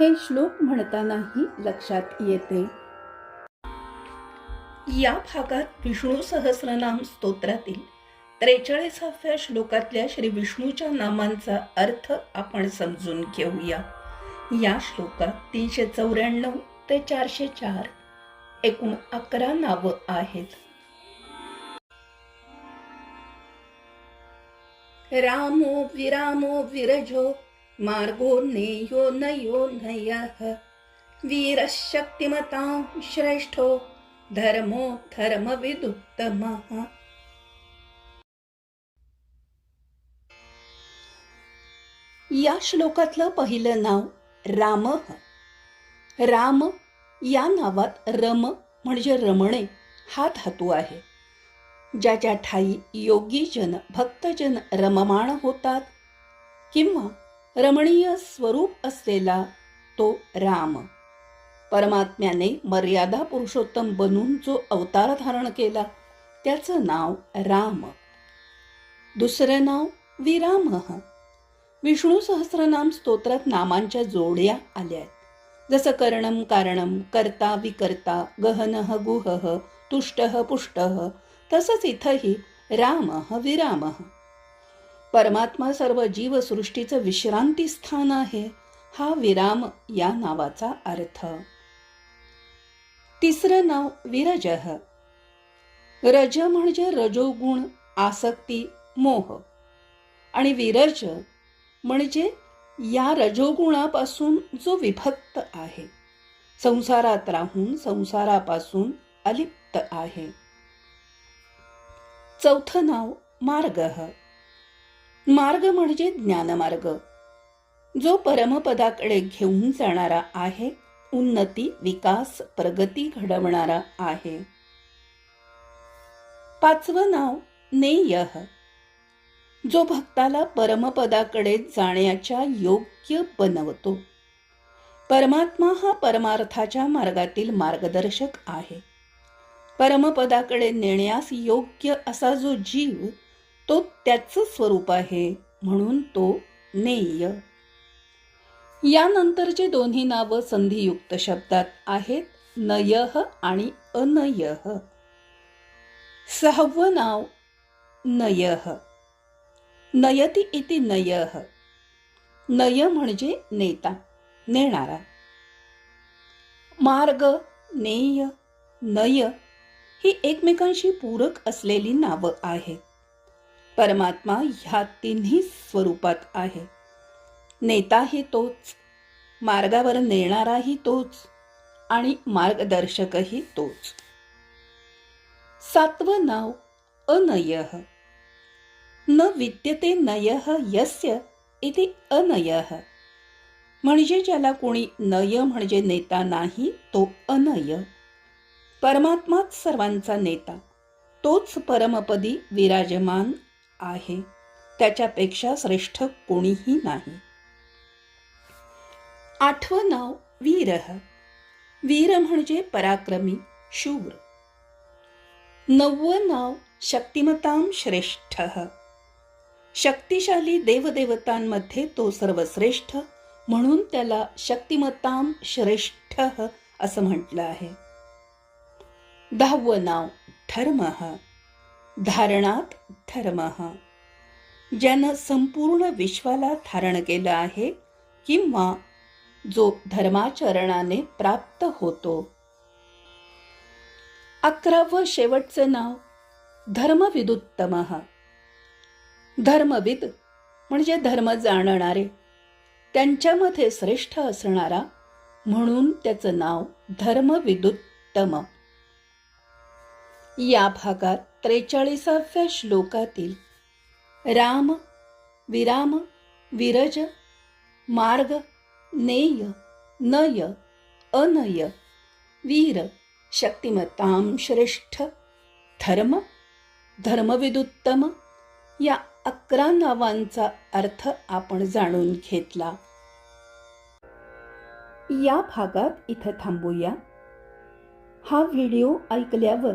हे श्लोक म्हणतानाही लक्षात येते. या भागात विष्णू सहस्रनाम स्तोत्रातील त्रेचाळीसाव्या श्लोकातल्या श्री विष्णूच्या नामांचा अर्थ आपण समजून घेऊया. या श्लोकात तीनशे चौऱ्याण्णव ते चारशे चार एकूण अकरा नावं आहेत. रामो विरामो विरजो मार्गो नेयो नयो नयः। वीरशक्तिमतां श्रेष्ठो धर्मो धर्मविदुत्तमः। या श्लोकातलं पहिलं नाव राम। राम या नावात रम म्हणजे रमणे हा धातू आहे। ज्या ज्या ठाई योगीजन भक्तजन रममाण होतात किंवा रमणीय स्वरूप असलेला तो राम. परमात्म्याने मर्यादा पुरुषोत्तम बनून जो अवतार धारण केला त्याचं नाव राम. दुसरं नाव विराम. विष्णू सहस्रनाम स्तोत्रात नामांच्या जोड्या आल्या आहेत. जसं कर्णम कारणम कर्ता विकर्ता गहनः गुहः तुष्टः पुष्टः तसंच इथंही राम विराम. परमात्मा सर्व जीवसृष्टीचं विश्रांती स्थान आहे हा विराम या नावाचा अर्थ. तिसरं नाव विरजः. रज म्हणजे रजोगुण आसक्ती मोह. आणि विरज म्हणजे या रजोगुणापासून जो विभक्त आहे. संसारात राहून संसारापासून अलिप्त आहे. चौथं नाव मार्ग. मार्ग म्हणजे ज्ञानमार्ग. जो परमपदाकडे घेऊन जाणारा आहे उन्नती विकास प्रगती घडवणारा आहे. पाचवं नाव नेय जो भक्ताला परमपदाकडे जाण्याच्या योग्य बनवतो. परमात्मा हा परमार्थाच्या मार्गातील मार्गदर्शक आहे. परमपदाकडे नेण्यास योग्य असा जो जीव तो त्याचं स्वरूप आहे म्हणून तो नेय. यानंतरचे दोन्ही नावं संधियुक्त शब्दात आहेत नयह आणि अनयह सहावं नाव नयह नयती इति नयह नय म्हणजे नेता नेणारा. मार्ग नेय नय ही एकमेकांशी पूरक असलेली नावं आहेत. परमात्मा ह्या तिन्ही स्वरूपात आहे. नेताही तोच मार्गावर नेणाराही तोच आणि मार्गदर्शकही तोच. सातवं नाव अनयः. न विद्यते नयः यस्य इति अनयः. म्हणजे ज्याला कोणी नय म्हणजे नेता नाही तो अनय. परमात्माच सर्वांचा नेता. तोच परमपदी विराजमान आहे. त्याच्यापेक्षा श्रेष्ठ कोणीही नाही. आठवं नाव वीरह वीर म्हणजे पराक्रमी शूर. नववं नाव शक्तिमताम श्रेष्ठ. शक्तिशाली देवदेवतांमध्ये तो सर्वश्रेष्ठ म्हणून त्याला शक्तिमताम श्रेष्ठ असं म्हटलं आहे. दहावं नाव धर्म धारणात धर्म. ज्यानं संपूर्ण विश्वाला धारण केलं आहे किंवा जो धर्माचरणाने प्राप्त होतो. अकरावं शेवटचं नाव धर्मविदुत्तम. धर्मविद म्हणजे धर्म जाणणारे त्यांच्यामध्ये श्रेष्ठ असणारा म्हणून त्याचं नाव धर्मविदुत्तम. या भागात त्रेचाळीसाव्या श्लोकातील राम विराम विरज मार्ग नेय नय अनय वीर शक्तिमतां श्रेष्ठ धर्म धर्मविदुत्तम या अकरा नावांचा अर्थ आपण जाणून घेतला. या भागात इथं थांबूया. हा व्हिडिओ ऐकल्यावर